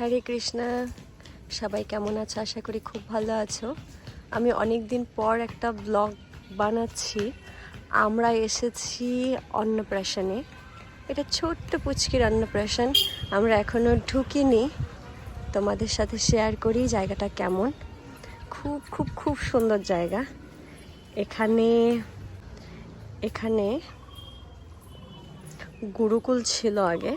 হরে কৃষ্ণা, সবাই কেমন আছো? আশা করি খুব ভালো আছো। আমি অনেক দিন পর একটা ব্লগ বানাচ্ছি। আমরা এসেছি অন্নপ্রাশনে। এটা ছোট্ট পুচকির অন্নপ্রাশন। আমরা এখনও ঢুকিনি। তোমাদের সাথে শেয়ার করি জায়গাটা কেমন। খুব খুব খুব সুন্দর জায়গা। এখানে এখানে গুরুকুল ছিল আগে।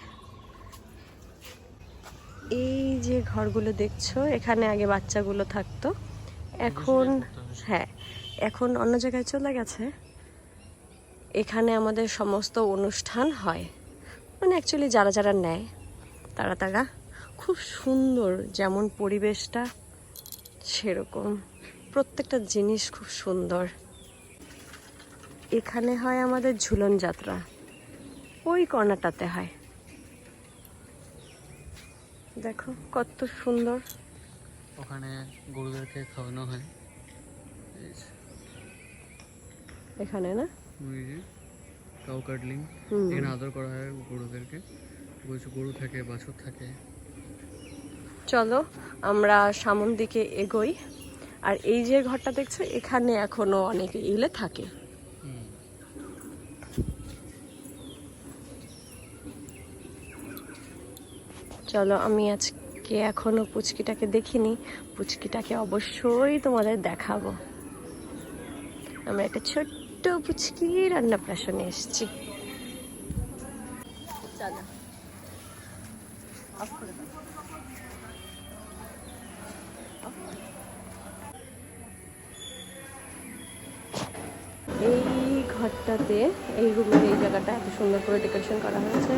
এই যে ঘরগুলো দেখছ এখানে আগে বাচ্চাগুলো থাকতো। এখন হ্যাঁ এখন অন্য জায়গায় চলে গেছে। এখানে আমাদের সমস্ত অনুষ্ঠান হয়। মানে অ্যাকচুয়ালি যারা যারা নেয় তারা তারা খুব সুন্দর যেমন পরিবেশটা সেরকম। প্রত্যেকটা জিনিস খুব সুন্দর। এখানে হয় আমাদের ঝুলন যাত্রা। ওই কর্নারটাতে হয়। দেখো কত সুন্দর। ওখানে গরুদেরকে খাওয়ানো হয়। এখানে না? কাউ কাটলিং এখানে আদর করা হয় গরুদেরকে। গরু থাকে বাছুর থাকে। চলো আমরা সামন দিকে এগোই। আর এই যে ঘরটা দেখছ এখানে এখনও অনেকে ইলে থাকে। চলো, আমি আজকে এখনও পুচকিটাকে দেখিনি। পুচকিটাকে অবশ্যই তোমাদের দেখাবো। আমরা একটা ছোট্ট পুচকি অন্নপ্রাশনে এসেছি। চলো। দাও। এই রুমের এই জায়গাটা এত সুন্দর করে ডেকোরেশন করা হয়েছে।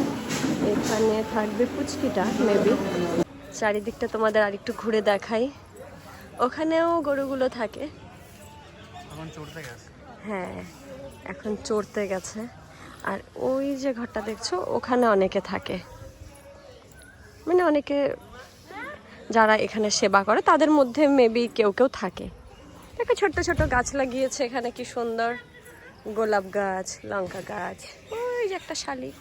এখানে থাকবে পুচকিটা মেবি চারিদিকটা তোমাদের আরেকটু ঘুরে দেখাই। ওখানেও গরুগুলো থাকে। হ্যাঁ এখন চড়তে গেছে। আর ওই যে ঘরটা দেখছ ওখানে অনেকে থাকে। মানে অনেকে যারা এখানে সেবা করে তাদের মধ্যে মেবি কেউ কেউ থাকে। দেখো ছোট্ট ছোট গাছ লাগিয়েছে এখানে কি সুন্দর। গোলাপ গাছ, লঙ্কা গাছ, ওই যে একটা শালিক।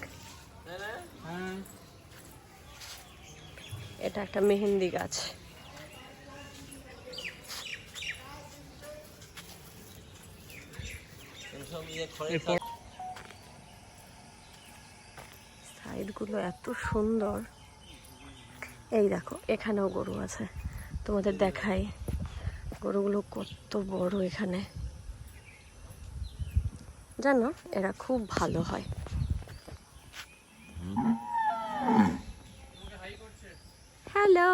এটা একটা মেহেন্দি গাছ। সাইডগুলো এত সুন্দর। এই দেখো, এখানেও গরু আছে। তোমাদের দেখাই। গরুগুলো কত বড় এখানে। জানো এরা খুব ভালো হয়। হ্যালো।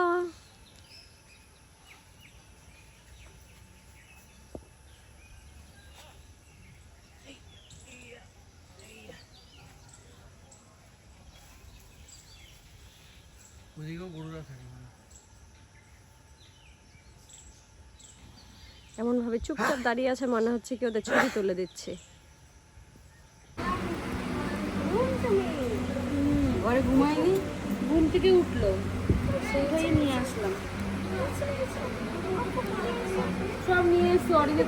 মানে। এমন ভাবে চুপচাপ দাঁড়িয়ে আছে মনে হচ্ছে কি ওদের ছবি তুলে দিচ্ছে। ঘরে ঘুমায়নি? ঘুম থেকে উঠল। সেইটাই নিয়ে আসলাম। সব নিয়ে এসছি অরিজিৎ